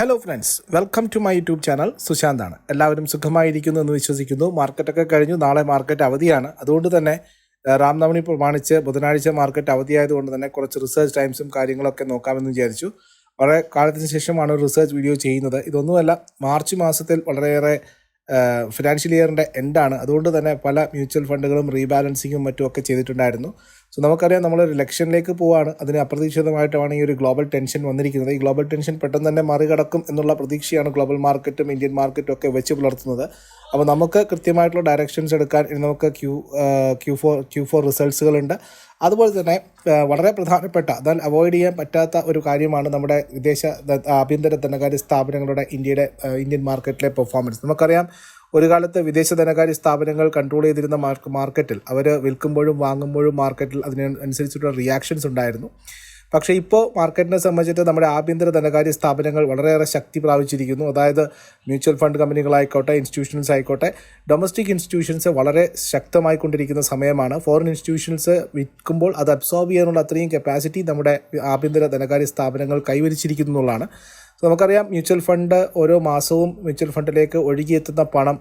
Hello friends welcome to my YouTube channel സുശാന്താണ് എല്ലാവരും സുഖമായിരിക്കുന്നു എന്ന് വിശ്വസിക്കുന്നു. മാർക്കറ്റൊക്കെ കഴിഞ്ഞു നാളെ മാർക്കറ്റ് അവധിയാണ്. അതുകൊണ്ട് തന്നെ രാംനവമി പ്രമാണിച്ച് ബുധനാഴ്ച മാർക്കറ്റ് അവധിയായതുകൊണ്ട് തന്നെ കുറച്ച് റിസർച്ച് ടൈംസും കാര്യങ്ങളൊക്കെ നോക്കാമെന്ന് വിചാരിച്ചു. വളരെ കാലത്തിന് ശേഷമാണ് റിസർച്ച് വീഡിയോ ചെയ്യുന്നത്. ഇതൊന്നുമല്ല മാർച്ച് മാസത്തിൽ വളരെയേറെ ഫിനാൻഷ്യൽ ഇയറിന്റെ എൻഡാണ് അതുകൊണ്ട് തന്നെ പല മ്യൂച്വൽ ഫണ്ടുകളും റീബാലൻസിങ്ങും മറ്റും ഒക്കെ ചെയ്തിട്ടുണ്ടായിരുന്നു. സോ നമുക്കറിയാം നമ്മളൊരു ഇലക്ഷനിലേക്ക് പോവാണ്. അതിന് അപ്രതീക്ഷിതമായിട്ടാണ് ഈ ഒരു ഗ്ലോബൽ ടെൻഷൻ വന്നിരിക്കുന്നത്. ഈ ഗ്ലോബൽ ടെൻഷൻ പെട്ടെന്ന് തന്നെ മറികടക്കും എന്നുള്ള പ്രതീക്ഷയാണ് ഗ്ലോബൽ മാർക്കറ്റും ഇന്ത്യൻ മാർക്കറ്റും ഒക്കെ വെച്ച് പുലർത്തുന്നത്. അപ്പോൾ നമുക്ക് കൃത്യമായിട്ടുള്ള ഡയറക്ഷൻസ് എടുക്കാൻ ഇനി നമുക്ക് Q Q four Q four റിസൾട്ട്സുകളുണ്ട്. അതുപോലെ തന്നെ വളരെ പ്രധാനപ്പെട്ട എന്നാൽ അവോയ്ഡ് ചെയ്യാൻ പറ്റാത്ത ഒരു കാര്യമാണ് നമ്മുടെ വിദേശ ആഭ്യന്തര ധനകാര്യ സ്ഥാപനങ്ങളുടെ ഇന്ത്യയുടെ ഇന്ത്യൻ മാർക്കറ്റിലെ പെർഫോമൻസ്. നമുക്കറിയാം ഒരു കാലത്ത് വിദേശ ധനകാര്യ സ്ഥാപനങ്ങൾ കൺട്രോൾ ചെയ്തിരുന്ന മാർക്കറ്റിൽ അവർ വിൽക്കുമ്പോഴും വാങ്ങുമ്പോഴും മാർക്കറ്റിൽ അതിനനുസരിച്ചുള്ള റിയാക്ഷൻസ് ഉണ്ടായിരുന്നു. പക്ഷേ ഇപ്പോൾ മാർക്കറ്റിനെ സംബന്ധിച്ചിട്ട് നമ്മുടെ ആഭ്യന്തര ധനകാര്യ സ്ഥാപനങ്ങൾ വളരെയേറെ ശക്തി പ്രാപിച്ചിരിക്കുന്നു. അതായത് മ്യൂച്വൽ ഫണ്ട് കമ്പനികളായിക്കോട്ടെ ഇൻസ്റ്റിറ്റ്യൂഷൻസ് ആയിക്കോട്ടെ ഡൊമസ്റ്റിക് ഇൻസ്റ്റിറ്റ്യൂഷൻസ് വളരെ ശക്തമായി കൊണ്ടിരിക്കുന്ന സമയമാണ്. ഫോറിൻ ഇൻസ്റ്റിറ്റ്യൂഷൻസ് വിൽക്കുമ്പോൾ അത് അബ്സോർബ് ചെയ്യാനുള്ള അത്രയും കപ്പാസിറ്റി നമ്മുടെ ആഭ്യന്തര ധനകാര്യ സ്ഥാപനങ്ങൾ കൈവരിച്ചിരിക്കുന്നു എന്നുള്ളതാണ്. നമുക്കറിയാം മ്യൂച്വൽ ഫണ്ട് ഓരോ മാസവും മ്യൂച്വൽ ഫണ്ടിലേക്ക് ഒഴുകിയെത്തുന്ന പണം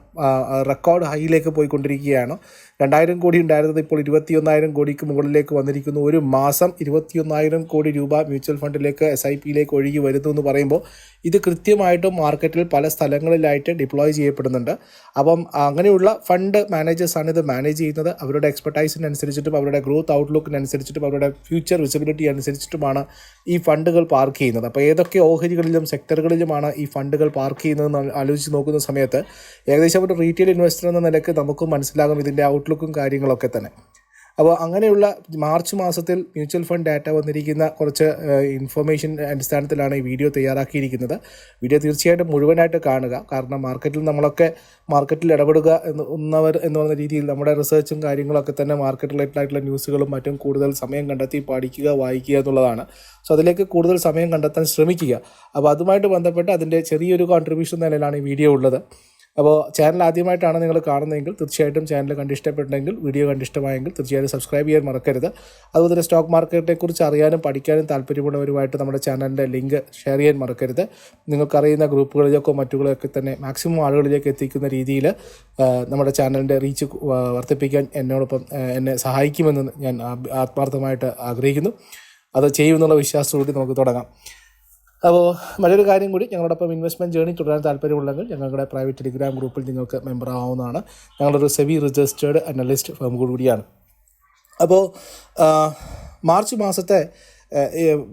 റെക്കോർഡ് ഹൈയിലേക്ക് പോയിക്കൊണ്ടിരിക്കുകയാണ്. രണ്ടായിരം കോടി ഉണ്ടായിരുന്നത് ഇപ്പോൾ ഇരുപത്തിയൊന്നായിരം കോടിക്ക് മുകളിലേക്ക് വന്നിരിക്കുന്നു. ഒരു മാസം ഇരുപത്തിയൊന്നായിരം കോടി രൂപ മ്യൂച്വൽ ഫണ്ടിലേക്ക് എസ് ഐ പിയിലേക്ക് ഒഴുകി വരുന്നു എന്ന് പറയുമ്പോൾ ഇത് കൃത്യമായിട്ടും മാർക്കറ്റിൽ പല സ്ഥലങ്ങളിലായിട്ട് ഡിപ്ലോയ് ചെയ്യപ്പെടുന്നുണ്ട്. അപ്പം അങ്ങനെയുള്ള ഫണ്ട് മാനേജേഴ്സാണ് ഇത് മാനേജ് ചെയ്യുന്നത്. അവരുടെ എക്സ്പെർട്ടൈസിനനുസരിച്ചിട്ടും അവരുടെ ഗ്രോത്ത് ഔട്ട്ലുക്കിനനുസരിച്ചിട്ടും അവരുടെ ഫ്യൂച്ചർ വിസിബിലിറ്റി അനുസരിച്ചിട്ടുമാണ് ഈ ഫണ്ടുകൾ പാർക്ക് ചെയ്യുന്നത്. അപ്പോൾ ഏതൊക്കെ ഓഹരികളിലും സെക്ടറുകളിലുമാണ് ഈ ഫണ്ടുകൾ പാർക്ക് ചെയ്യുന്നതെന്ന് ആലോചിച്ച് നോക്കുന്ന സമയത്ത് ഏകദേശം ഒരു റീറ്റെയിൽ ഇൻവെസ്റ്റർ എന്ന നിലയ്ക്ക് നമുക്കും മനസ്സിലാകും ഇതിന്റെ ഔട്ട്ലുക്കും കാര്യങ്ങളൊക്കെ തന്നെ. അപ്പോൾ അങ്ങനെയുള്ള മാർച്ച് മാസത്തിൽ മ്യൂച്വൽ ഫണ്ട് ഡാറ്റ വന്നിരിക്കുന്ന കുറച്ച് ഇൻഫർമേഷൻ അടിസ്ഥാനത്തിലാണ് ഈ വീഡിയോ തയ്യാറാക്കിയിരിക്കുന്നത്. വീഡിയോ തീർച്ചയായിട്ടും മുഴുവനായിട്ട് കാണുക. കാരണം മാർക്കറ്റിൽ നമ്മളൊക്കെ മാർക്കറ്റിൽ ഇടപെടുക എന്ന് എന്നവർ എന്ന് പറയുന്ന രീതിയിൽ നമ്മുടെ റിസർച്ചും കാര്യങ്ങളൊക്കെ തന്നെ മാർക്കറ്റ് റിലേറ്റഡ് ന്യൂസുകളും മറ്റും കൂടുതൽ സമയം കണ്ടെത്തി പഠിക്കുക വായിക്കുക എന്നുള്ളതാണ്. സോ അതിലേക്ക് കൂടുതൽ സമയം കണ്ടെത്താൻ ശ്രമിക്കുക. അപ്പോൾ അതുമായിട്ട് ബന്ധപ്പെട്ട് അതിന്റെ ചെറിയൊരു കോൺട്രിബ്യൂഷൻ നിലയിലാണ് ഈ വീഡിയോ ഉള്ളത്. അപ്പോൾ ചാനൽ ആദ്യമായിട്ടാണ് നിങ്ങൾ കാണുന്നതെങ്കിൽ തീർച്ചയായിട്ടും ചാനൽ കണ്ടിഷ്ടപ്പെട്ടെങ്കിൽ വീഡിയോ കണ്ടിഷ്ടമായെങ്കിൽ തീർച്ചയായിട്ടും സബ്സ്ക്രൈബ് ചെയ്യാൻ മറക്കരുത്. അതുപോലെ തന്നെ സ്റ്റോക്ക് മാർക്കറ്റിനെക്കുറിച്ച് അറിയാനും പഠിക്കാനും താല്പര്യമുള്ളവരുമായിട്ട് നമ്മുടെ ചാനലിന്റെ ലിങ്ക് ഷെയർ ചെയ്യാൻ മറക്കരുത്. നിങ്ങൾക്കറിയുന്ന ഗ്രൂപ്പുകളിലേക്കോ മറ്റുകളൊക്കെ തന്നെ മാക്സിമം ആളുകളിലേക്ക് എത്തിക്കുന്ന രീതിയിൽ നമ്മുടെ ചാനലിന്റെ റീച്ച് വർദ്ധിപ്പിക്കാൻ എന്നോടൊപ്പം എന്നെ സഹായിക്കുമെന്ന് ഞാൻ ആത്മാർത്ഥമായിട്ട് ആഗ്രഹിക്കുന്നു. അത് ചെയ്യുമെന്നുള്ള വിശ്വാസത്തോടെ നമുക്ക് തുടങ്ങാം. അപ്പോൾ മറ്റൊരു കാര്യം കൂടി ഞങ്ങളോടൊപ്പം ഇൻവെസ്റ്റ്മെന്റ് ജേണി തുടരാൻ താല്പര്യമുണ്ടെങ്കിൽ ഞങ്ങളുടെ പ്രൈവറ്റ് ടെലിഗ്രാം ഗ്രൂപ്പിൽ നിങ്ങൾക്ക് മെമ്പർ ആവുന്നതാണ്. ഞങ്ങളൊരു സെവി രജിസ്റ്റേർഡ് അനലിസ്റ്റ് ഫേം കൂടിയാണ്. അപ്പോൾ മാർച്ച് മാസത്തെ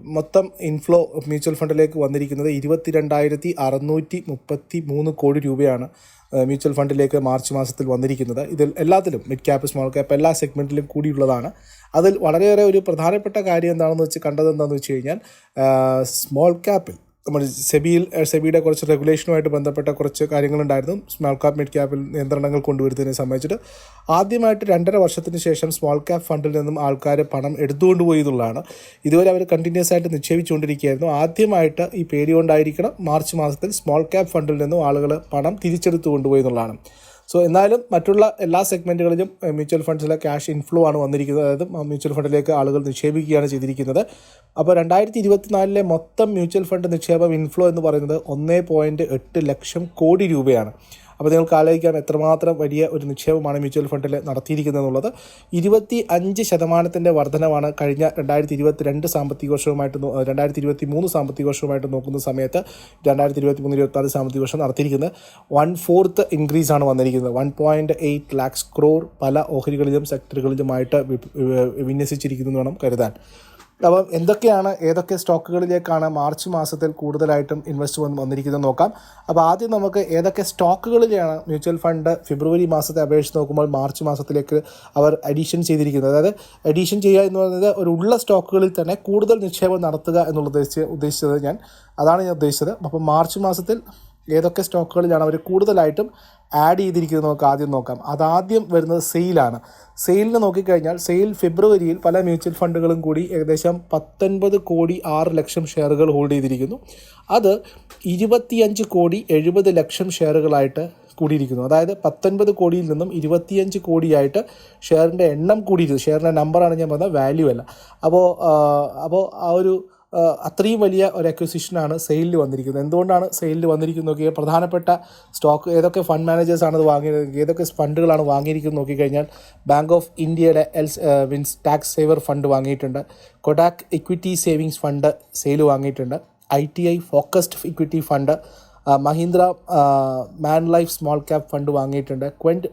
മൊത്തം ഇൻഫ്ലോ മ്യൂച്വൽ ഫണ്ടിലേക്ക് വന്നിരിക്കുന്നത് ഇരുപത്തിരണ്ടായിരത്തി അറുന്നൂറ്റി മുപ്പത്തി മൂന്ന് കോടി രൂപയാണ് മ്യൂച്വൽ ഫണ്ടിലേക്ക് മാർച്ച് മാസത്തിൽ വന്നിരിക്കുന്നത്. ഇതിൽ എല്ലാത്തിലും മിഡ് ക്യാപ്പ് സ്മോൾ ക്യാപ്പ് എല്ലാ സെഗ്മെന്റിലും കൂടിയുള്ളതാണ്. അതിൽ വളരെയേറെ ഒരു പ്രധാനപ്പെട്ട കാര്യം എന്താണെന്ന് വെച്ച് കണ്ടതെന്താണെന്ന് വെച്ച് കഴിഞ്ഞാൽ സ്മോൾ ക്യാപ്പിൽ നമ്മൾ സെബിയിൽ സെബിയുടെ കുറച്ച് റെഗുലേഷനുമായിട്ട് ബന്ധപ്പെട്ട കുറച്ച് കാര്യങ്ങളുണ്ടായിരുന്നു. സ്മോൾ ക്യാപ്പ് മിഡ് ക്യാപ്പിൽ നിയന്ത്രണങ്ങൾ കൊണ്ടുവരുന്നതിനെ സംബന്ധിച്ചിട്ട്. ആദ്യമായിട്ട് രണ്ടര വർഷത്തിന് ശേഷം സ്മോൾ ക്യാപ്പ് ഫണ്ടിൽ നിന്നും ആൾക്കാർ പണം എടുത്തുകൊണ്ട് പോയി എന്നുള്ളതാണ്. ഇതുവരെ അവർ കണ്ടിന്യൂസ് ആയിട്ട് നിക്ഷേപിച്ചുകൊണ്ടിരിക്കുകയായിരുന്നു. ആദ്യമായിട്ട് ഈ പേര് കൊണ്ടായിരിക്കണം മാർച്ച് മാസത്തിൽ സ്മോൾ ക്യാപ്പ് ഫണ്ടിൽ നിന്നും ആളുകൾ പണം തിരിച്ചെടുത്തു കൊണ്ടുപോയി എന്നുള്ളതാണ്. സോ എന്നാലും മറ്റുള്ള എല്ലാ സെഗ്മെന്റുകളിലും മ്യൂച്വൽ ഫണ്ട്സിലെ ക്യാഷ് ഇൻഫ്ലോ ആണ് വന്നിരിക്കുന്നത്. അതായത് മ്യൂച്വൽ ഫണ്ടിലേക്ക് ആളുകൾ നിക്ഷേപിക്കുകയാണ് ചെയ്തിരിക്കുന്നത്. അപ്പോൾ രണ്ടായിരത്തി ഇരുപത്തിനാലിലെ മൊത്തം മ്യൂച്വൽ ഫണ്ട് നിക്ഷേപം ഇൻഫ്ലോ എന്ന് പറയുന്നത് ഒന്നേ ലക്ഷം കോടി രൂപയാണ്. അപ്പോൾ നിങ്ങൾക്ക് ആലോചിക്കാം എത്രമാത്രം വലിയ ഒരു നിക്ഷേപമാണ് മ്യൂച്വൽ ഫണ്ടിൽ നടത്തിയിരിക്കുന്നത് എന്നുള്ളത്. ഇരുപത്തി അഞ്ച് ശതമാനത്തിന്റെ വർധനമാണ് കഴിഞ്ഞ രണ്ടായിരത്തി ഇരുപത്തി രണ്ട് സാമ്പത്തിക വർഷവുമായിട്ട് രണ്ടായിരത്തി ഇരുപത്തി മൂന്ന് സാമ്പത്തിക വർഷവുമായിട്ട് നോക്കുന്ന സമയത്ത് രണ്ടായിരത്തി ഇരുപത്തി മൂന്ന് ഇരുപത്തി സാമ്പത്തിക വർഷം നടത്തിയിരിക്കുന്നത്. വൺ ഫോർത്ത് ഇൻക്രീസ് ആണ് വന്നിരിക്കുന്നത്. One point eight lakhs crore പല ഓഹരികളിലും സെക്ടറുകളിലുമായിട്ട് വിന്യസിച്ചിരിക്കുന്നു എന്ന് വേണം കരുതാൻ. അപ്പം എന്തൊക്കെയാണ് ഏതൊക്കെ സ്റ്റോക്കുകളിലേക്കാണ് മാർച്ച് മാസത്തിൽ കൂടുതലായിട്ടും ഇൻവെസ്റ്റ് വന്ന് വന്നിരിക്കുന്നത് നോക്കാം. അപ്പോൾ ആദ്യം നമുക്ക് ഏതൊക്കെ സ്റ്റോക്കുകളിലാണ് മ്യൂച്വൽ ഫണ്ട് ഫെബ്രുവരി മാസത്തെ അപേക്ഷിച്ച് നോക്കുമ്പോൾ മാർച്ച് മാസത്തിലേക്ക് അവർ അഡീഷൻ ചെയ്തിരിക്കുന്നത്. അതായത് അഡീഷൻ ചെയ്യുക എന്ന് പറയുന്നത് ഒരു ഉള്ള സ്റ്റോക്കുകളിൽ തന്നെ കൂടുതൽ നിക്ഷേപം നടത്തുക എന്നുള്ള ഉദ്ദേശിച്ച് ഉദ്ദേശിച്ചത് ഞാൻ. അതാണ് ഞാൻ ഉദ്ദേശിച്ചത്. അപ്പോൾ മാർച്ച് മാസത്തിൽ ഏതൊക്കെ സ്റ്റോക്കുകളിലാണ് അവർ കൂടുതലായിട്ടും ആഡ് ചെയ്തിരിക്കുന്നത് നമുക്ക് ആദ്യം നോക്കാം. അതാദ്യം വരുന്നത് സെയിലാണ് സെയിലിന് നോക്കിക്കഴിഞ്ഞാൽ സെയിൽ ഫെബ്രുവരിയിൽ പല മ്യൂച്വൽ ഫണ്ടുകളും കൂടി ഏകദേശം പത്തൊൻപത് കോടി ആറ് ലക്ഷം ഷെയറുകൾ ഹോൾഡ് ചെയ്തിരിക്കുന്നു. അത് ഇരുപത്തിയഞ്ച് കോടി എഴുപത് ലക്ഷം ഷെയറുകളായിട്ട് കൂടിയിരിക്കുന്നു. അതായത് പത്തൊൻപത് കോടിയിൽ നിന്നും ഇരുപത്തിയഞ്ച് കോടിയായിട്ട് ഷെയറിന്റെ എണ്ണം കൂടിയിരുന്നു ഷെയറിന്റെ നമ്പറാണ് ഞാൻ പറഞ്ഞത് വാല്യൂ അല്ല. അപ്പോൾ അപ്പോൾ ആ ഒരു അത്രയും വലിയ ഒരു അക്വിസിഷനാണ് സെയിലിൽ വന്നിരിക്കുന്നത്. എന്തുകൊണ്ടാണ് സെയിലിൽ വന്നിരിക്കുന്നത് നോക്കിയാൽ പ്രധാനപ്പെട്ട സ്റ്റോക്ക് ഏതൊക്കെ ഫണ്ട് മാനേജേഴ്സാണ് ഇത് വാങ്ങിയത് ഏതൊക്കെ ഫണ്ടുകളാണ് വാങ്ങിയിരിക്കുന്നത് നോക്കിക്കഴിഞ്ഞാൽ ബാങ്ക് ഓഫ് ഇന്ത്യയുടെ ELSS means tax saver fund വാങ്ങിയിട്ടുണ്ട്. Kotak equity savings fund SAIL വാങ്ങിയിട്ടുണ്ട്. I T I focused equity fund Mahindra Manulife small cap fund വാങ്ങിയിട്ടുണ്ട്. ക്വന്റ്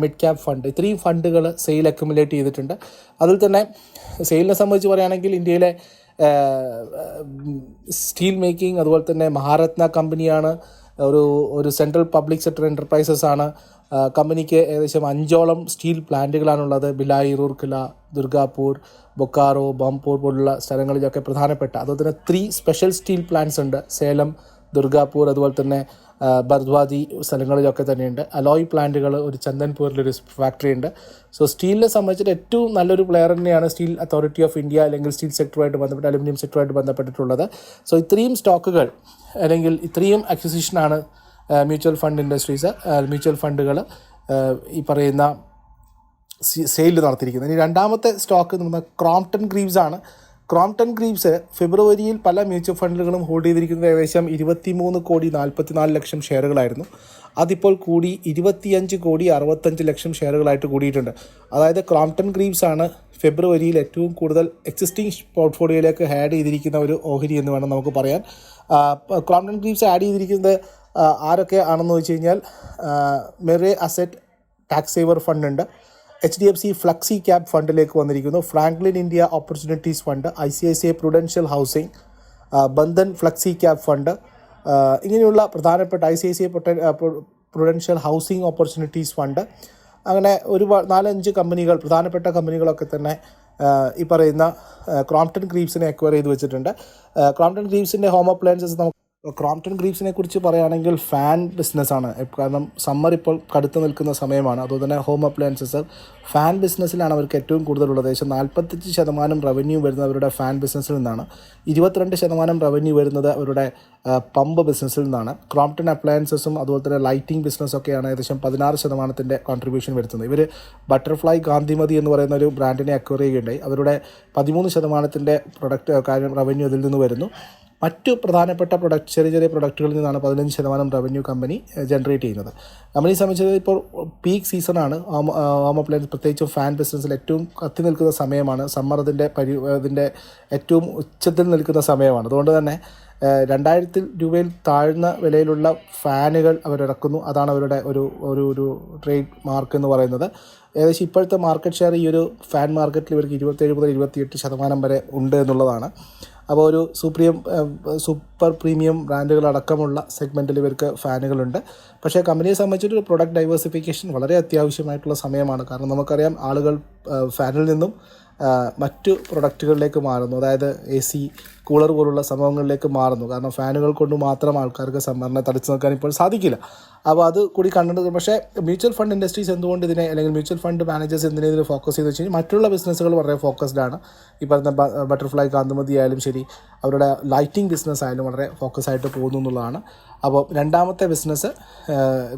മിഡ് ക്യാപ് ഫണ്ട് ഇത്രയും ഫണ്ടുകൾ സെയിൽ അക്യുമുലേറ്റ് ചെയ്തിട്ടുണ്ട്. അതിൽ തന്നെ സെയിലിനെ സംബന്ധിച്ച് പറയുകയാണെങ്കിൽ ഇന്ത്യയിലെ സ്റ്റീൽ മേക്കിംഗ് അതുപോലെ തന്നെ മഹാരത്ന കമ്പനിയാണ് ഒരു ഒരു സെൻട്രൽ പബ്ലിക് സെക്ടർ എന്റർപ്രൈസസ് ആണ്. കമ്പനിക്ക് ഏകദേശം അഞ്ചോളം സ്റ്റീൽ പ്ലാന്റുകളാണുള്ളത്. ബിലായി റൂർക്കില ദുർഗാപൂർ ബൊക്കാറോ ബംപൂർ പോലുള്ള സ്ഥലങ്ങളിലൊക്കെ പ്രധാനപ്പെട്ട അതുപോലെ തന്നെ ത്രീ സ്പെഷ്യൽ സ്റ്റീൽ പ്ലാന്റ്സ് ഉണ്ട്. സേലം ദുർഗാപൂർ അതുപോലെ തന്നെ ബർദ്വാദി സ്ഥലങ്ങളിലൊക്കെ തന്നെയുണ്ട്. അലോയ് പ്ലാന്റുകൾ ഒരു ചന്ദൻപൂരിലൊരു ഫാക്ടറി ഉണ്ട്. സോ സ്റ്റീലിനെ സംബന്ധിച്ചിട്ട് ഏറ്റവും നല്ലൊരു പ്ലെയർ തന്നെയാണ് സ്റ്റീൽ അതോറിറ്റി ഓഫ് ഇന്ത്യ അല്ലെങ്കിൽ സ്റ്റീൽ സെക്ടറുമായിട്ട് ബന്ധപ്പെട്ട് അലുമിനിയം സെക്ടറുമായിട്ട് ബന്ധപ്പെട്ടിട്ടുള്ളത്. സോ ഇത്രയും സ്റ്റോക്കുകൾ അല്ലെങ്കിൽ ഇത്രയും അക്വിസിഷനാണ് മ്യൂച്വൽ ഫണ്ട് ഇൻഡസ്ട്രീസ് മ്യൂച്വൽ ഫണ്ടുകൾ ഈ പറയുന്ന സെയിൽ നടത്തിയിരിക്കുന്നത്. ഇനി രണ്ടാമത്തെ സ്റ്റോക്ക് നമ്മുടെ ക്രോംപ്ടൺ ഗ്രീവ്സ് ആണ്. ക്രോംപ്ടൺ ഗ്രീവ്സ് ഫെബ്രുവരിയിൽ പല മ്യൂച്വൽ ഫണ്ടുകളും ഹോൾഡ് ചെയ്തിരിക്കുന്നത് ഏകദേശം ഇരുപത്തിമൂന്ന് കോടി നാൽപ്പത്തിനാല് ലക്ഷം ഷെയറുകളായിരുന്നു. അതിപ്പോൾ കൂടി ഇരുപത്തിയഞ്ച് കോടി അറുപത്തഞ്ച് ലക്ഷം ഷെയറുകളായിട്ട് കൂടിയിട്ടുണ്ട്. അതായത് ക്രോംപ്ടൺ ഗ്രീവ്സ് ആണ് ഫെബ്രുവരിയിൽ ഏറ്റവും കൂടുതൽ എക്സിസ്റ്റിംഗ് പോർട്ട്ഫോളിയോയിലേക്ക് ആഡ് ചെയ്തിരിക്കുന്ന ഒരു ഓഹരി എന്ന് വേണം നമുക്ക് പറയാൻ. ക്രോംപ്ടൺ ഗ്രീവ്സ് ആഡ് ചെയ്തിരിക്കുന്നത് ആരൊക്കെ ആണെന്ന് വെച്ച് കഴിഞ്ഞാൽ Mirae asset tax saver fund ഉണ്ട്. H D F C flexi cap ഫണ്ടിലേക്ക് വന്നിരിക്കുന്നു. Franklin India opportunities fund I C I C I prudential housing Bandhan flexi cap fund ഇങ്ങനെയുള്ള പ്രധാനപ്പെട്ട I C I C I prudential housing opportunities fund അങ്ങനെ ഒരു നാലഞ്ച് കമ്പനികൾ പ്രധാനപ്പെട്ട കമ്പനികളൊക്കെ തന്നെ ഈ പറയുന്ന ക്രോംപ്ടൺ ക്രീപ്സിനെ അക്വയർ ചെയ്ത് വെച്ചിട്ടുണ്ട്. ക്രോംപ്ടൺ ക്രീപ്സിന്റെ ഹോം അപ്ലയൻസസ് നമുക്ക് ക്രോംപ്ടൺ ഗ്രീപ്സിനെ കുറിച്ച് പറയുകയാണെങ്കിൽ ഫാൻ ബിസിനസ്സാണ് കാരണം സമ്മർ ഇപ്പോൾ കടുത്ത് നിൽക്കുന്ന സമയമാണ്. അതുപോലെ തന്നെ ഹോം അപ്ലയൻസസ് ഫാൻ ബിസിനസ്സിലാണ് അവർക്ക് ഏറ്റവും കൂടുതലുള്ളത്. ഏകദേശം നാൽപ്പത്തഞ്ച് ശതമാനം റവന്യൂ വരുന്നത് അവരുടെ ഫാൻ ബിസിനസ്സിൽ നിന്നാണ്. ഇരുപത്തിരണ്ട് ശതമാനം റവന്യൂ വരുന്നത് അവരുടെ പമ്പ് ബിസിനസ്സിൽ നിന്നാണ്. ക്രോംപ്റ്റൺ അപ്ലയൻസസും അതുപോലെ തന്നെ ലൈറ്റിംഗ് ബിസിനസ്സൊക്കെയാണ് ഏകദേശം പതിനാറ് ശതമാനത്തിന്റെ കോൺട്രിബ്യൂഷൻ വരുത്തുന്നത്. ഇവർ ബട്ടർഫ്ലൈ ഗാന്ധിമതി എന്ന് പറയുന്ന ഒരു ബ്രാൻഡിനെ അക്വയർ ചെയ്യുകയുണ്ടായി. അവരുടെ പതിമൂന്ന് ശതമാനത്തിന്റെ പ്രൊഡക്റ്റ് കാര്യം റവന്യൂ അതിൽ നിന്ന് വരുന്നു. മറ്റു പ്രധാനപ്പെട്ട പ്രൊഡക്റ്റ് ചെറിയ ചെറിയ പ്രൊഡക്റ്റുകളിൽ നിന്നാണ് പതിനഞ്ച് ശതമാനം റവന്യൂ കമ്പനി ജനറേറ്റ് ചെയ്യുന്നത്. കമ്പനി സംബന്ധിച്ചത് ഇപ്പോൾ പീക്ക് സീസണാണ് ഹോം അപ്ലയൻസ് പ്രത്യേകിച്ചും ഫാൻ ബിസിനസ്സിൽ ഏറ്റവും കത്തി നിൽക്കുന്ന സമയമാണ്. സമ്മർ അതിന്റെ പരി അതിന്റെ ഏറ്റവും ഉച്ചത്തിൽ നിൽക്കുന്ന സമയമാണ്. അതുകൊണ്ട് തന്നെ രണ്ടായിരത്തിൽ രൂപയിൽ താഴ്ന്ന വിലയിലുള്ള ഫാനുകൾ അവരിറക്കുന്നു. അതാണ് അവരുടെ ഒരു ഒരു ഒരു ട്രേഡ് മാർക്ക് എന്ന് പറയുന്നത്. ഏകദേശം ഇപ്പോഴത്തെ മാർക്കറ്റ് ഷെയർ ഈ ഒരു ഫാൻ മാർക്കറ്റിൽ ഇവർക്ക് ഇരുപത്തേഴ് മുതൽ ഇരുപത്തിയെട്ട് ശതമാനം വരെ ഉണ്ട് എന്നുള്ളതാണ്. അപ്പോൾ ഒരു സൂപ്രീം സൂപ്പർ പ്രീമിയം ബ്രാൻഡുകളടക്കമുള്ള സെഗ്മെന്റിൽ ഇവർക്ക് ഫാനുകളുണ്ട്. പക്ഷേ കമ്പനിയെ സംബന്ധിച്ചൊരു പ്രൊഡക്റ്റ് ഡൈവേഴ്സിഫിക്കേഷൻ വളരെ അത്യാവശ്യമായിട്ടുള്ള സമയമാണ്. കാരണം നമുക്കറിയാം ആളുകൾ ഫാനിൽ നിന്നും മറ്റു പ്രൊഡക്റ്റുകളിലേക്ക് മാറുന്നു. അതായത് എ സി കൂളർ പോലുള്ള സംഭവങ്ങളിലേക്ക് മാറുന്നു. കാരണം ഫാനുകൾ കൊണ്ട് മാത്രം ആൾക്കാർക്ക് സംഭരണ തടിച്ചു നിൽക്കാൻ ഇപ്പോൾ സാധിക്കില്ല. അപ്പോൾ അത് കൂടി കണ്ടത് പക്ഷേ മ്യൂച്വൽ ഫണ്ട് ഇൻഡസ്ട്രീസ് എന്തുകൊണ്ട് ഇതിനെ അല്ലെങ്കിൽ മ്യൂച്വൽ ഫണ്ട് മാനേജേഴ്സ് എന്തിനെ ഇതിൽ ഫോക്കസ് ചെയ്ത് വെച്ച് കഴിഞ്ഞാൽ മറ്റുള്ള ബിസിനസ്സുകൾ വളരെ ഫോക്കസ്ഡ് ആണ്. ഈ പറഞ്ഞ ബട്ടർഫ്ലൈ കാന്തമതി ആയാലും ശരി അവരുടെ ലൈറ്റിംഗ് ബിസിനസ് ആയാലും വളരെ ഫോക്കസ് ആയിട്ട് പോകുന്നു എന്നുള്ളതാണ്. അപ്പോൾ രണ്ടാമത്തെ ബിസിനസ്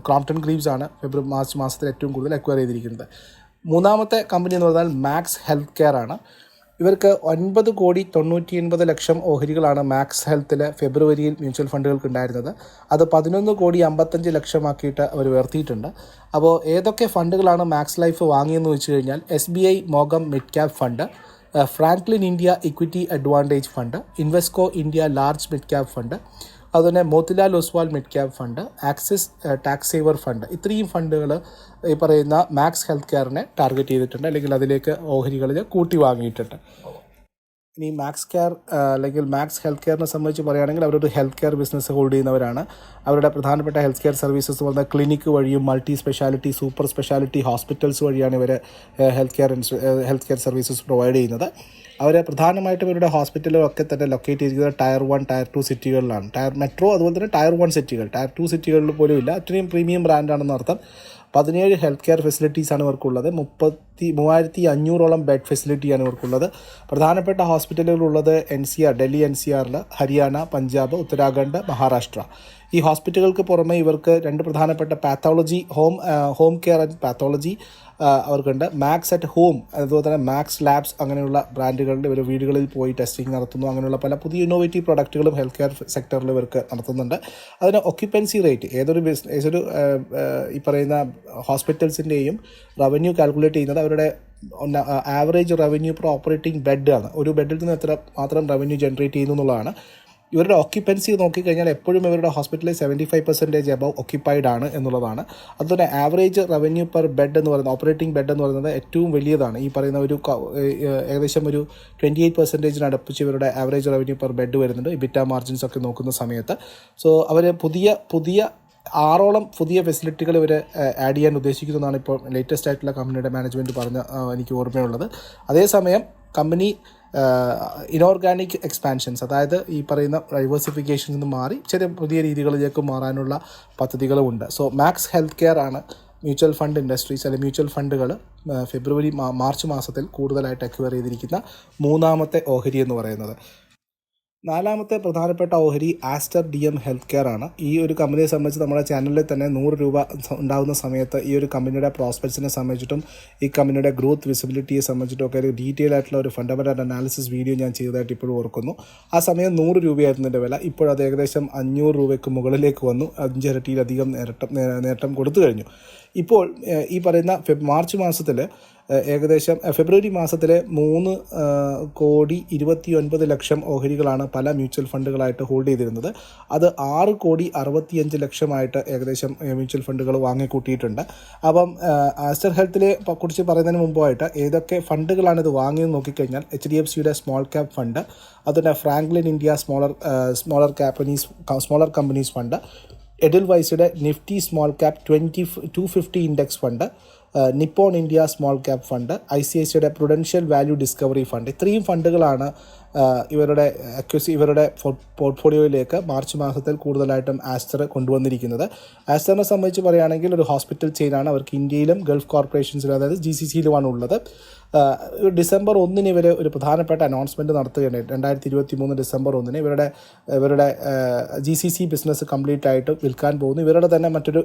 ക്രോംപ്ടൺ ഗ്രീവ്സ് ആണ് ഫെബ്രുവരി മാർച്ച് മാസത്തിൽ ഏറ്റവും കൂടുതൽ അക്വയർ ചെയ്തിരിക്കുന്നത്. മൂന്നാമത്തെ കമ്പനി എന്ന് പറഞ്ഞാൽ മാക്സ് ഹെൽത്ത് കെയർ ആണ്. ഇവർക്ക് ഒൻപത് കോടി തൊണ്ണൂറ്റി എൺപത് ലക്ഷം ഓഹരികളാണ് മാക്സ് ഹെൽത്തിലെ ഫെബ്രുവരിയിൽ മ്യൂച്വൽ ഫണ്ടുകൾക്ക് ഉണ്ടായിരുന്നത്. അത് പതിനൊന്ന് കോടി അമ്പത്തഞ്ച് ലക്ഷമാക്കിയിട്ട് അവർ ഉയർത്തിയിട്ടുണ്ട്. അപ്പോൾ ഏതൊക്കെ ഫണ്ടുകളാണ് മാക്സ് ലൈഫ് വാങ്ങിയെന്ന് വെച്ച് കഴിഞ്ഞാൽ S B I മോഗം mid cap fund Franklin India equity advantage fund Invesco India large mid cap fund അതുപോലെ Motilal Oswal mid cap fund Axis tax saver fund ഇത്രയും ഫണ്ടുകൾ ഈ പറയുന്ന മാക്സ് ഹെൽത്ത് കെയറിനെ ടാർഗറ്റ് ചെയ്തിട്ടുണ്ട്. അല്ലെങ്കിൽ അതിലേക്ക് ഓഹരികളിൽ കൂട്ടി വാങ്ങിയിട്ടുണ്ട്. ഇനി മാക്സ് കെയർ അല്ലെങ്കിൽ മാക്സ് ഹെൽത്ത് കെയറിനെ സംബന്ധിച്ച് പറയുകയാണെങ്കിൽ അവരൊരു ഹെൽത്ത് കെയർ ബിസിനസ് ഹോൾഡ് ചെയ്യുന്നവരാണ്. അവരുടെ പ്രധാനപ്പെട്ട ഹെൽത്ത് കെയർ സർവീസസ് പറഞ്ഞാൽ ക്ലിനിക്ക് വഴിയും multi speciality super speciality hospitals വഴിയാണ് ഇവർ health care health care services provide ചെയ്യുന്നത്. അവർ പ്രധാനമായിട്ടും ഇവരുടെ ഹോസ്പിറ്റലുകളൊക്കെ തന്നെ ലൊക്കേറ്റ് ചെയ്തിരിക്കുന്നത് ടയർ വൺ ടയർ ടു സിറ്റികളിലാണ് ടയർ മെട്രോ അതുപോലെ തന്നെ ടയർ വൺ സിറ്റികൾ ടയർ ടു സിറ്റികളിൽ പോലും ഇല്ല അത്രയും പ്രീമിയം ബ്രാൻഡാണെന്ന് അർത്ഥം പതിനേഴ് ഹെൽത്ത് കെയർ ഫെസിലിറ്റീസാണ് ഇവർക്കുള്ളത്. മുപ്പത്തി മൂവായിരത്തി അഞ്ഞൂറോളം ബെഡ് ഫെസിലിറ്റിയാണ് ഇവർക്കുള്ളത്. പ്രധാനപ്പെട്ട ഹോസ്പിറ്റലുകളുള്ളത് N C R Delhi N C ആറിൽ ഹരിയാന പഞ്ചാബ് ഉത്തരാഖണ്ഡ് മഹാരാഷ്ട്ര. ഈ ഹോസ്പിറ്റലുകൾക്ക് പുറമെ ഇവർക്ക് രണ്ട് പ്രധാനപ്പെട്ട pathology home home care and pathology അവർക്കുണ്ട്. മാക്സ് അറ്റ് ഹോം അതുപോലെ തന്നെ മാക്സ് ലാബ്സ് അങ്ങനെയുള്ള ബ്രാൻഡുകളുടെ ഇവർ വീടുകളിൽ പോയി ടെസ്റ്റിംഗ് നടത്തുന്നു. അങ്ങനെയുള്ള പല പുതിയ ഇന്നോവേറ്റീവ് പ്രൊഡക്റ്റുകളും ഹെൽത്ത് കെയർ സെക്ടറിൽ ഇവർക്ക് നടത്തുന്നുണ്ട്. അതിന് ഒക്യുപ്പൻസി റേറ്റ് ഏതൊരു ബിസിനസ് ഏതൊരു ഈ പറയുന്ന ഹോസ്പിറ്റൽസിന്റെയും റവന്യൂ കാൽക്കുലേറ്റ് ചെയ്യുന്നത് അവരുടെ ആവറേജ് റവന്യൂ ബെഡ് ആണ്. ഒരു ബെഡിൽ നിന്ന് എത്ര മാത്രം റവന്യൂ ജനറേറ്റ് ചെയ്യുന്നു എന്നുള്ളതാണ്. ഇവരുടെ ഓക്യുപ്പൻസി നോക്കിക്കഴിഞ്ഞാൽ എപ്പോഴും ഇവരുടെ ഹോസ്പിറ്റലിൽ seventy five percentage above occupied ആണ് എന്നുള്ളതാണ്. അതുപോലെ ആവറേജ് റവന്യൂ പെർ ബെഡ് എന്ന് പറയുന്നത് ഓപ്പറേറ്റിംഗ് ബെഡ് എന്ന് പറയുന്നത് ഏറ്റവും വലിയതാണ്. ഈ പറയുന്ന ഒരു ഏകദേശം ഒരു ട്വന്റി എയ്റ്റ് പെർസെന്റേജിന് അടുപ്പിച്ച് ഇവരുടെ ആവറേജ് റവന്യൂ പെർ ബെഡ് വരുന്നുണ്ട് ബിറ്റ മാർജിൻസ് ഒക്കെ നോക്കുന്ന സമയത്ത്. സോ അവർ പുതിയ പുതിയ ആറോളം പുതിയ ഫെസിലിറ്റികൾ ഇവർ ആഡ് ചെയ്യാൻ ഉദ്ദേശിക്കുന്നതാണ് ഇപ്പോൾ ലേറ്റസ്റ്റ് ആയിട്ടുള്ള കമ്പനിയുടെ മാനേജ്മെന്റ് പറഞ്ഞ എനിക്ക് ഓർമ്മയുള്ളത്. അതേസമയം കമ്പനി ഇനോർഗാനിക് എക്സ്പാൻഷൻസ് അതായത് ഈ പറയുന്ന ഡൈവേഴ്സിഫിക്കേഷനിൽ നിന്ന് മാറി ചെറിയ പുതിയ രീതികളിലേക്ക് മാറാനുള്ള പദ്ധതികളുമുണ്ട് സോ മാക്സ് ഹെൽത്ത് കെയർ ആണ് മ്യൂച്വൽ ഫണ്ട് ഇൻഡസ്ട്രീസ് അല്ലെങ്കിൽ മ്യൂച്വൽ ഫണ്ടുകൾ ഫെബ്രുവരി മാർച്ച് മാസത്തിൽ കൂടുതലായിട്ട് അക്വയർ ചെയ്തിരിക്കുന്ന മൂന്നാമത്തെ ഓഹരി എന്ന് പറയുന്നത്. നാലാമത്തെ പ്രധാനപ്പെട്ട ഓഹരി Aster D M health care ആണ്. ഈ ഒരു കമ്പനിയെ സംബന്ധിച്ച് നമ്മുടെ ചാനലിൽ തന്നെ നൂറ് രൂപ ഉണ്ടാകുന്ന സമയത്ത് ഈ ഒരു കമ്പനിയുടെ പ്രോസ്പെക്ട്സിനെ സംബന്ധിച്ചിട്ടും ഈ കമ്പനിയുടെ ഗ്രോത്ത് വിസിബിലിറ്റിയെ സംബന്ധിച്ചിട്ടും ഒക്കെ ഒരു ഡീറ്റെയിൽ ആയിട്ടുള്ള ഒരു ഫണ്ടമെന്റൽ അനാലിസിസ് വീഡിയോ ഞാൻ ചെയ്തതായിട്ട് ഇപ്പോഴും ഓർക്കുന്നു. ആ സമയം നൂറ് രൂപയായിരുന്നു എന്റെ വില. ഇപ്പോഴത് ഏകദേശം അഞ്ഞൂറ് രൂപയ്ക്ക് മുകളിലേക്ക് വന്നു. അഞ്ചിരട്ടിയിലധികം നേട്ടം നേട്ടം കൊടുത്തു കഴിഞ്ഞു. ഇപ്പോൾ ഈ പറയുന്ന മാർച്ച് മാസത്തിൽ ഏകദേശം ഫെബ്രുവരി മാസത്തിലെ മൂന്ന് കോടി ഇരുപത്തി ഒൻപത് ലക്ഷം ഓഹരികളാണ് പല മ്യൂച്വൽ ഫണ്ടുകളായിട്ട് ഹോൾഡ് ചെയ്തിരുന്നത്. അത് ആറ് കോടി അറുപത്തിയഞ്ച് ലക്ഷമായിട്ട് ഏകദേശം മ്യൂച്വൽ ഫണ്ടുകൾ വാങ്ങിക്കൂട്ടിയിട്ടുണ്ട്. അപ്പം ആസ്റ്റർ ഹെൽത്തിലെ കുറിച്ച് പറയുന്നതിന് മുമ്പായിട്ട് ഏതൊക്കെ ഫണ്ടുകളാണ് ഇത് വാങ്ങിയെന്ന് നോക്കിക്കഴിഞ്ഞാൽ എച്ച് ഡി എഫ് സിയുടെ സ്മോൾ ക്യാപ് ഫണ്ട് അതുപോലെ Franklin India smaller smaller companies smaller companies fund എഡിൽ വൈസിയുടെ Nifty small cap twenty two fifty index fund Nippon India small cap fund I C I സിയുടെ പ്രുഡൻഷ്യൽ വാല്യൂ ഡിസ്കവറി ഫണ്ട് ഇത്രയും ഫണ്ടുകളാണ് ഇവരുടെ അക്യൂസി ഇവരുടെ പോർട്ട്ഫോളിയോയിലേക്ക് March മാസത്തിൽ കൂടുതലായിട്ടും Aster കൊണ്ടുവന്നിരിക്കുന്നത്. ആസ്റ്ററിനെ സംബന്ധിച്ച് പറയുകയാണെങ്കിൽ ഒരു ഹോസ്പിറ്റൽ ചെയിനാണ് അവർക്ക് ഇന്ത്യയിലും ഗൾഫ് കോർപ്പറേഷൻസിലും അതായത് ജി സി സിയിലുമാണ് ഉള്ളത്. ഡിസംബർ ഒന്നിന് ഇവർ ഒരു പ്രധാനപ്പെട്ട അനൗൺസ്മെന്റ് നടത്തുകയുണ്ടായി. രണ്ടായിരത്തി ഇരുപത്തി മൂന്ന് ഡിസംബർ ഒന്നിന് ഇവരുടെ ഇവരുടെ G C C business complete ആയിട്ട് വിൽക്കാൻ പോകുന്നു. ഇവരുടെ തന്നെ മറ്റൊരു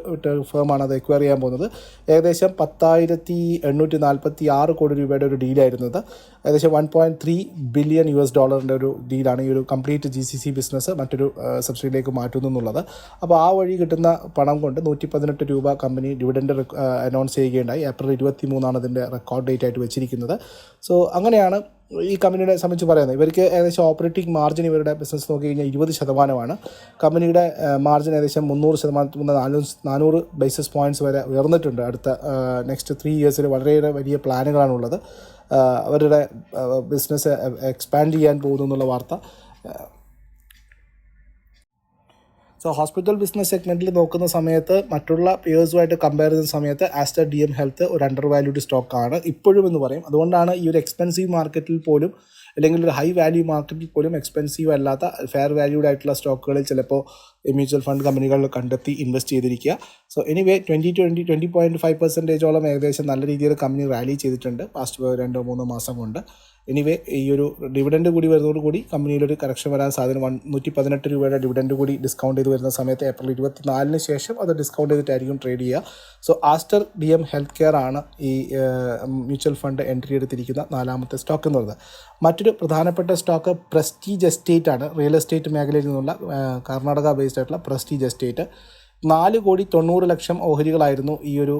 ഫേമാണ് അത് എക്വയർ ചെയ്യാൻ പോകുന്നത്. ഏകദേശം പത്തായിരത്തി എണ്ണൂറ്റി നാൽപ്പത്തി ആറ് കോടി രൂപയുടെ ഒരു ഡീലായിരുന്നത് ഏകദേശം one point three billion U S ഡോളറിന്റെ ഒരു ഡീലാണ് ഈ ഒരു complete G C C business മറ്റൊരു സബ്സിഡിയിലേക്ക് മാറ്റുന്നു എന്നുള്ളത്. അപ്പോൾ ആ വഴി കിട്ടുന്ന പണം കൊണ്ട് നൂറ്റി പതിനെട്ട് രൂപ കമ്പനി ഡിവിഡൻഡ് അനൗൺസ് ചെയ്യുകയുണ്ടായി. ഏപ്രിൽ ഇരുപത്തി മൂന്നാണ് അതിന്റെ റെക്കോർഡ് ഡേറ്റ് ആയിട്ട് വെച്ചിരിക്കുന്നത്. സോ അങ്ങനെയാണ് ഈ കമ്പനിയുടെ സംബന്ധിച്ച് പറയുന്നത്. ഇവർക്ക് ഏകദേശം ഓപ്പറേറ്റിംഗ് മാർജിൻ ഇവരുടെ ബിസിനസ് നോക്കി കഴിഞ്ഞാൽ ഇരുപത് ശതമാനമാണ്. കമ്പനിയുടെ മാർജിൻ ഏകദേശം മുന്നൂറ് ശതമാനത്തിൽ നിന്ന് നാനൂറ് നാനൂറ് ബേസിസ് പോയിന്റ്സ് വരെ ഉയർന്നിട്ടുണ്ട് അടുത്ത നെക്സ്റ്റ് ത്രീ ഇയേഴ്സിൽ വളരെയേറെ വലിയ പ്ലാനുകളാണുള്ളത്. അവരുടെ ബിസിനസ് എക്സ്പാൻഡ് ചെയ്യാൻ പോകുന്നു എന്നുള്ള വാർത്ത സോ ഹോസ്പിറ്റൽ ബിസിനസ് സെഗ്മെന്റിൽ നോക്കുന്ന സമയത്ത് മറ്റുള്ള പേഴ്സുമായിട്ട് കമ്പയർ ചെയ്യുന്ന സമയത്ത് ആസ്റ്റർ ഡി എം ഹെൽത്ത് ഒരു അണ്ടർ വാല്യൂഡ് സ്റ്റോക്കാണ് ഇപ്പോഴും എന്ന് പറയും. അതുകൊണ്ടാണ് ഈ ഒരു എക്സ്പെൻസീവ് മാർക്കറ്റിൽ പോലും അല്ലെങ്കിൽ ഒരു ഹൈ വാല്യൂ മാർക്കറ്റിൽ പോലും എക്സ്പെൻസീവ് അല്ലാത്ത ഫെയർ വാല്യൂഡ് ആയിട്ടുള്ള സ്റ്റോക്കുകളിൽ ചിലപ്പോൾ മ്യൂച്വൽ ഫണ്ട് കമ്പനികൾ കണ്ടെത്തി ഇൻവെസ്റ്റ് ചെയ്തിരിക്കുക. So anyway twenty twenty twenty point five പെർസെന്റേജോളം ഏകദേശം നല്ല രീതിയിൽ കമ്പനി റാലി ചെയ്തിട്ടുണ്ട് പാസ്റ്റ് രണ്ടോ മൂന്നോ മാസം കൊണ്ട്. എനിവേ ഈ ഒരു ഡിവിഡൻഡ് കൂടി വരുന്നതോടുകൂടി കമ്പനിയിലൊരു കറക്ഷൻ വരാൻ സാധ്യത വൺ നൂറ്റി പതിനെട്ട് രൂപയുടെ ഡിവിഡൻഡ് കൂടി ഡിസ്കൗണ്ട് ചെയ്ത് വരുന്ന സമയത്ത് ഏപ്രിൽ ഇരുപത്തിനാലിന് ശേഷം അത് ഡിസ്കൗണ്ട് ചെയ്തിട്ടായിരിക്കും ട്രേഡ് ചെയ്യുക. So Aster D M health care ആണ് ഈ മ്യൂച്വൽ ഫണ്ട് എൻട്രി എടുത്തിരിക്കുന്ന നാലാമത്തെ സ്റ്റോക്ക് എന്ന് പറയുന്നത്. മറ്റൊരു പ്രധാനപ്പെട്ട സ്റ്റോക്ക് പ്രസ്റ്റീജ് എസ്റ്റേറ്റ് ആണ്. റിയൽ എസ്റ്റേറ്റ് മേഖലയിൽ നിന്നുള്ള കർണാടക ബേസ്ഡ് ആയിട്ടുള്ള പ്രസ്റ്റീജ് എസ്റ്റേറ്റ്. നാല് കോടി തൊണ്ണൂറ് ലക്ഷം ഓഹരികളായിരുന്നു ഈ ഒരു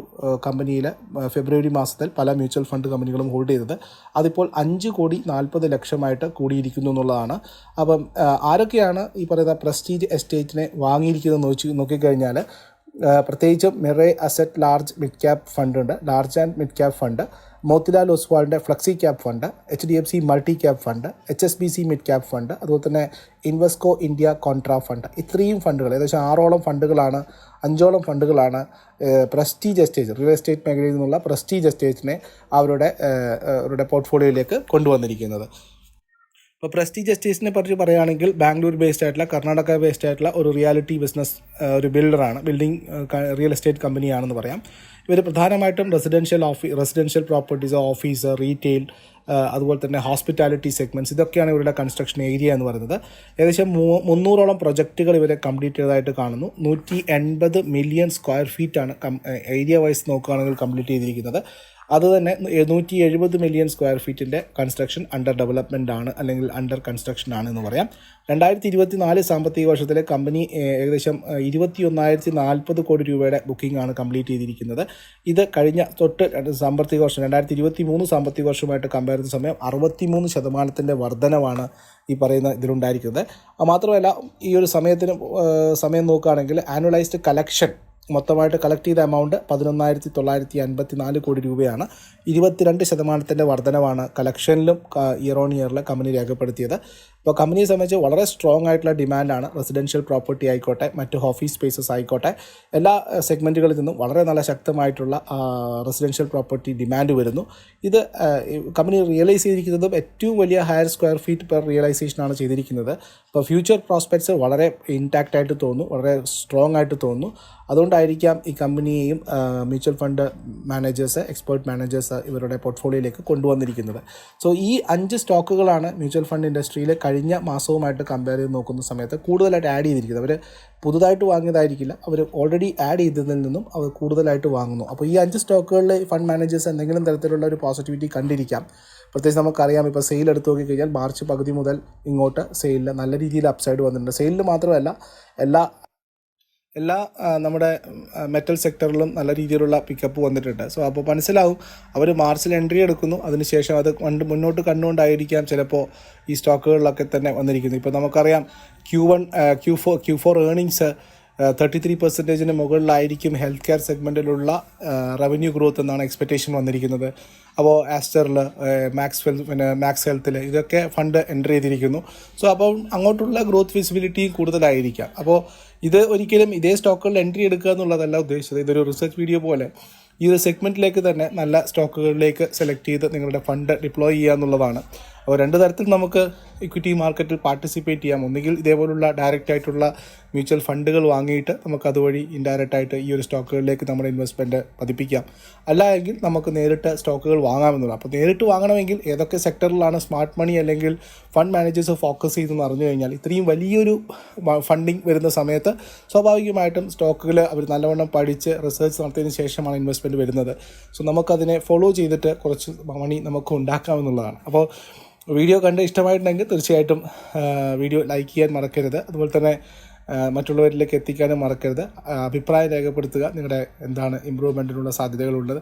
കമ്പനിയിൽ ഫെബ്രുവരി മാസത്തിൽ പല മ്യൂച്വൽ ഫണ്ട് കമ്പനികളും ഹോൾഡ് ചെയ്തത്. അതിപ്പോൾ അഞ്ച് കോടി നാൽപ്പത് ലക്ഷമായിട്ട് കൂടിയിരിക്കുന്നു എന്നുള്ളതാണ്. അപ്പം ആരൊക്കെയാണ് ഈ പറയുന്ന പ്രസ്റ്റീജ് എസ്റ്റേറ്റിനെ വാങ്ങിയിരിക്കുന്നത് നോക്കി നോക്കിക്കഴിഞ്ഞാൽ പ്രത്യേകിച്ചും Mirae asset large mid cap fund ഉണ്ട്. Large and mid cap fund. Motilal ഒസ്വാളിന്റെ flexi cap fund. H D F C multi cap fund. H S B C mid cap fund. അതുപോലെ തന്നെ ഇൻവെസ്കോ ഇന്ത്യ കോൺട്രാ ഫണ്ട്. ഇത്രയും ഫണ്ടുകൾ ഏകദേശം ആറോളം ഫണ്ടുകളാണ് അഞ്ചോളം ഫണ്ടുകളാണ് പ്രസ്റ്റീജ് എസ്റ്റേജ് റിയൽ എസ്റ്റേറ്റ് മേഖലയിൽ നിന്നുള്ള പ്രസ്റ്റീജ് എസ്റ്റേറ്റിനെ അവരുടെ അവരുടെ പോർട്ട്ഫോളിയോയിലേക്ക് കൊണ്ടുവന്നിരിക്കുന്നത്. അപ്പോൾ പ്രസ്റ്റീജ് എസ്റ്റേറ്റ്സിനെ പറ്റി പറയുകയാണെങ്കിൽ ബാംഗ്ലൂർ ബേസ്ഡ് ആയിട്ടുള്ള കർണാടക ബേസ്ഡ് ആയിട്ടുള്ള ഒരു റിയാലിറ്റി ബിസിനസ് ഒരു ബിൽഡറാണ് ബിൽഡിംഗ് റിയൽ എസ്റ്റേറ്റ് കമ്പനിയാണെന്ന് പറയാം. ഇവർ പ്രധാനമായിട്ടും റെസിഡൻഷ്യൽ ഓഫീ റെസിഡൻഷ്യൽ പ്രോപ്പർട്ടീസ് ഓഫീസ് റീറ്റെയിൽ അതുപോലെ തന്നെ ഹോസ്പിറ്റാലിറ്റി സെഗ്മെന്റ്സ് ഇതൊക്കെയാണ് ഇവരുടെ കൺസ്ട്രക്ഷൻ ഏരിയ എന്ന് പറയുന്നത്. ഏകദേശം മൂ- മുന്നൂറോളം പ്രൊജക്റ്റുകൾ ഇവരെ കംപ്ലീറ്റ് ചെയ്തതായിട്ട് കാണുന്നു. നൂറ്റി എൺപത് മില്യൺ സ്ക്വയർ ഫീറ്റാണ് ഏരിയ വൈസ് നോക്കുകയാണെങ്കിൽ കംപ്ലീറ്റ് ചെയ്തിരിക്കുന്നത്. അത് തന്നെ നൂറ്റി എഴുപത് മില്യൺ സ്ക്വയർ ഫീറ്റിന്റെ കൺസ്ട്രക്ഷൻ അണ്ടർ ഡെവലപ്മെന്റ് ആണ് അല്ലെങ്കിൽ അണ്ടർ കൺസ്ട്രക്ഷൻ ആണ് എന്ന് പറയാം. രണ്ടായിരത്തി ഇരുപത്തി നാല് സാമ്പത്തിക വർഷത്തിലെ കമ്പനി ഏകദേശം ഇരുപത്തി ഒന്നായിരത്തി നാൽപ്പത് കോടി രൂപയുടെ ബുക്കിംഗ് ആണ് കംപ്ലീറ്റ് ചെയ്തിരിക്കുന്നത്. ഇത് കഴിഞ്ഞ തൊട്ട് സാമ്പത്തിക വർഷം രണ്ടായിരത്തി ഇരുപത്തി മൂന്ന് സാമ്പത്തിക വർഷമായിട്ട് കമ്പയർ ചെയ്യുന്ന സമയം അറുപത്തി മൂന്ന് ശതമാനത്തിന്റെ വർധനവാണ് ഈ പറയുന്ന ഇതിലുണ്ടായിരിക്കുന്നത്. മാത്രമല്ല ഈ ഒരു സമയത്തിന് സമയം നോക്കുകയാണെങ്കിൽ ആനുവലൈസ്ഡ് കളക്ഷൻ മൊത്തമായിട്ട് കളക്ട് ചെയ്ത എമൗണ്ട് പതിനൊന്നായിരത്തി തൊള്ളായിരത്തി അൻപത്തി നാല് കോടി രൂപയാണ്. ഇരുപത്തിരണ്ട് ശതമാനത്തിന്റെ വർധനവാണ് കളക്ഷനിലും ഇയർ ഓൺ ഇയറിൽ കമ്പനി രേഖപ്പെടുത്തിയത്. അപ്പോൾ കമ്പനിയെ സംബന്ധിച്ച് വളരെ സ്ട്രോങ് ആയിട്ടുള്ള ഡിമാൻഡാണ് റെസിഡൻഷ്യൽ പ്രോപ്പർട്ടി ആയിക്കോട്ടെ മറ്റ് ഓഫീസ് സ്പേസസ് ആയിക്കോട്ടെ എല്ലാ സെഗ്മെന്റുകളിൽ നിന്നും വളരെ നല്ല ശക്തമായിട്ടുള്ള റെസിഡൻഷ്യൽ പ്രോപ്പർട്ടി ഡിമാൻഡ് വരുന്നു. ഇത് കമ്പനി റിയലൈസ് ചെയ്തിരിക്കുന്നതും ഏറ്റവും വലിയ ഹയർ സ്ക്വയർ ഫീറ്റ് പെർ റിയലൈസേഷനാണ് ചെയ്തിരിക്കുന്നത്. അപ്പോൾ ഫ്യൂച്ചർ പ്രോസ്പെക്ട്സ് വളരെ ഇൻടാക്റ്റ് ആയിട്ട് തോന്നുന്നു വളരെ സ്ട്രോങ് ആയിട്ട് തോന്നുന്നു. അതുകൊണ്ടായിരിക്കാം ഈ കമ്പനിയെയും mutual fund managers expert managers ഇവരുടെ പോർട്ട്ഫോളിയോയിലേക്ക് കൊണ്ടുവന്നിരിക്കുന്നത്. സോ ഈ അഞ്ച് സ്റ്റോക്കുകളാണ് മ്യൂച്വൽ ഫണ്ട് ഇൻഡസ്ട്രിയിൽ കഴിഞ്ഞ മാസവുമായിട്ട് കമ്പയർ ചെയ്ത് നോക്കുന്ന സമയത്ത് കൂടുതലായിട്ട് ആഡ് ചെയ്തിരിക്കുന്നത്. അവർ പുതുതായിട്ട് വാങ്ങിയതായിരിക്കില്ല. അവർ ഓൾറെഡി ആഡ് ചെയ്തതിൽ നിന്നും അവർ കൂടുതലായിട്ട് വാങ്ങുന്നു. അപ്പോൾ ഈ അഞ്ച് സ്റ്റോക്കുകളിൽ ഫണ്ട് മാനേജേഴ്സ് എന്തെങ്കിലും തരത്തിലുള്ള ഒരു പോസിറ്റിവിറ്റി കണ്ടിരിക്കാം. പ്രത്യേകിച്ച് നമുക്കറിയാം ഇപ്പോൾ സെയിൽ എടുത്തു നോക്കിക്കഴിഞ്ഞാൽ മാർച്ച് പകുതി മുതൽ ഇങ്ങോട്ട് സെയിലിൽ നല്ല രീതിയിൽ അപ്സൈഡ് വന്നിട്ടുണ്ട്. സെയിലിൽ മാത്രമല്ല എല്ലാ എല്ലാ നമ്മുടെ മെറ്റൽ സെക്ടറിലും നല്ല രീതിയിലുള്ള പിക്കപ്പ് വന്നിട്ടുണ്ട്. സോ അപ്പോൾ മനസ്സിലാവും. അവർ മാർച്ചിൽ എൻട്രി എടുക്കുന്നു. അതിനുശേഷം അത് കണ്ട് മുന്നോട്ട് കണ്ടുകൊണ്ടായിരിക്കാം ചിലപ്പോൾ ഈ സ്റ്റോക്കുകളിലൊക്കെ തന്നെ വന്നിരിക്കുന്നത്. ഇപ്പോൾ നമുക്കറിയാം Q one Q four Q four earnings thirty three പെർസെന്റേജിന് മുകളിലായിരിക്കും ഹെൽത്ത് കെയർ സെഗ്മെന്റിലുള്ള റവന്യൂ ഗ്രോത്ത് എന്നാണ് എക്സ്പെക്റ്റേഷൻ വന്നിരിക്കുന്നത്. അപ്പോൾ ആസ്റ്ററിൽ മാക്സ് വെൽ പിന്നെ മാക്സ് ഹെൽത്തിൽ ഇതൊക്കെ ഫണ്ട് എന്റർ ചെയ്തിരിക്കുന്നു. സോ അപ്പം അങ്ങോട്ടുള്ള ഗ്രോത്ത് വിസിബിലിറ്റിയും കൂടുതലായിരിക്കാം. അപ്പോൾ ഇത് ഒരിക്കലും ഇതേ സ്റ്റോക്കുകളിൽ എൻട്രി എടുക്കുക എന്നുള്ളതല്ല ഉദ്ദേശിച്ചത്. ഇതൊരു റിസർച്ച് വീഡിയോ പോലെ. ഈ ഒരു സെഗ്മെന്റിലേക്ക് തന്നെ നല്ല സ്റ്റോക്കുകളിലേക്ക് സെലക്ട് ചെയ്ത് നിങ്ങളുടെ ഫണ്ട് ഡിപ്ലോയ് ചെയ്യുക എന്നുള്ളതാണ്. അപ്പോൾ രണ്ട് തരത്തിൽ നമുക്ക് ഇക്വിറ്റി മാർക്കറ്റിൽ പാർട്ടിസിപ്പേറ്റ് ചെയ്യാം. ഒന്നുകിൽ ഇതേപോലുള്ള ഡയറക്റ്റ് ആയിട്ടുള്ള മ്യൂച്വൽ ഫണ്ടുകൾ വാങ്ങിയിട്ട് നമുക്ക് അതുവഴി ഇൻഡയറക്റ്റ് ആയിട്ട് ഈ ഒരു സ്റ്റോക്കുകളിലേക്ക് നമ്മുടെ ഇൻവെസ്റ്റ്മെന്റ് പതിപ്പിക്കാം. അല്ല എങ്കിൽ നമുക്ക് നേരിട്ട് സ്റ്റോക്കുകൾ വാങ്ങാമെന്നുള്ളത് അപ്പോൾ നേരിട്ട് വാങ്ങണമെങ്കിൽ ഏതൊക്കെ സെക്ടറിലാണ് സ്മാർട്ട് മണി അല്ലെങ്കിൽ ഫണ്ട് മാനേജേഴ്സ് ഫോക്കസ് ചെയ്തെന്ന് അറിഞ്ഞു കഴിഞ്ഞാൽ ഇത്രയും വലിയൊരു ഫണ്ടിങ് വരുന്ന സമയത്ത് സ്വാഭാവികമായിട്ടും സ്റ്റോക്കുകൾ അവർ നല്ലവണ്ണം പഠിച്ച് റിസർച്ച് നടത്തിയതിന് ശേഷമാണ് ഇൻവെസ്റ്റ്മെന്റ് വരുന്നത്. സോ നമുക്കതിനെ ഫോളോ ചെയ്തിട്ട് കുറച്ച് മണി നമുക്ക് ഉണ്ടാക്കാമെന്നുള്ളതാണ്. അപ്പോൾ വീഡിയോ കണ്ട് ഇഷ്ടമായിട്ടുണ്ടെങ്കിൽ തീർച്ചയായിട്ടും വീഡിയോ ലൈക്ക് ചെയ്യാൻ മറക്കരുത്. അതുപോലെ തന്നെ മറ്റുള്ളവരിലേക്ക് എത്തിക്കാനും മറക്കരുത്. അഭിപ്രായം രേഖപ്പെടുത്തുക നിങ്ങളുടെ എന്താണ് ഇമ്പ്രൂവ്മെന്റിനുള്ള സാധ്യതകളുള്ളത്.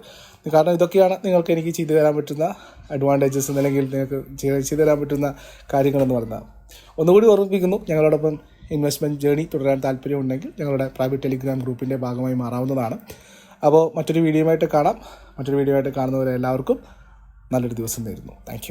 കാരണം ഇതൊക്കെയാണ് നിങ്ങൾക്ക് എനിക്ക് ചെയ്തു തരാൻ പറ്റുന്ന അഡ്വാന്റേജസ് അല്ലെങ്കിൽ നിങ്ങൾക്ക് ചെയ്ത് തരാൻ പറ്റുന്ന കാര്യങ്ങളെന്ന് പറഞ്ഞാൽ. ഒന്നുകൂടി ഓർമ്മിപ്പിക്കുന്നു ഞങ്ങളോടൊപ്പം ഇൻവെസ്റ്റ്മെന്റ് ജേണി തുടരാൻ താല്പര്യമുണ്ടെങ്കിൽ ഞങ്ങളുടെ പ്രൈവറ്റ് ടെലിഗ്രാം ഗ്രൂപ്പിന്റെ ഭാഗമായി മാറാവുന്നതാണ്. അപ്പോൾ മറ്റൊരു വീഡിയോ ആയിട്ട് കാണാം. മറ്റൊരു വീഡിയോ ആയിട്ട് കാണുന്നവരെ എല്ലാവർക്കും നല്ലൊരു ദിവസം നേരുന്നു. താങ്ക്